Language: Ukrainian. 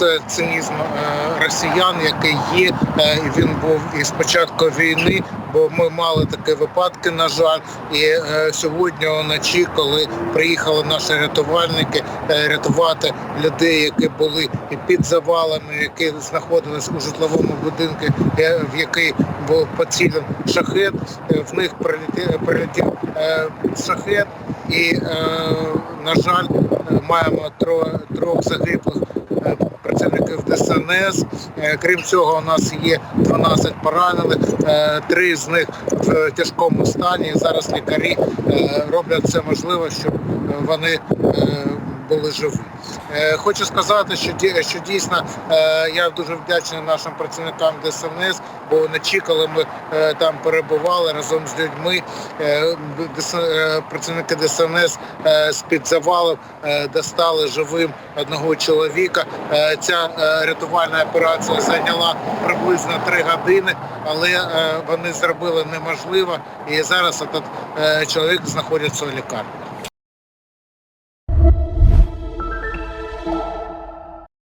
це цинізм е, росіян, який є. е, І він був і з початку війни, бо ми мали такі випадки, на жаль. І е, сьогодні вночі, коли приїхали наші рятувальники рятувати людей, які були і під завалами, які знаходились у житловому будинку, в який був поцілен шахет, в них прилетів, прилетів шахет, і, на жаль, маємо трьох загиблих ДСНС. Е, Крім цього, у нас є 12 поранених, е, три з них в тяжкому стані. Зараз лікарі е, роблять все можливе, щоб вони були живі. Е, Хочу сказати, що що дійсно е, я дуже вдячний нашим працівникам ДСНС, бо вночі, коли ми е, там перебували разом з людьми, працівники ДСНС е, з-під завалів достали живим одного чоловіка. Ця рятувальна операція зайняла приблизно три години, але вони зробили неможливо, і зараз е, чоловік знаходиться у лікарні.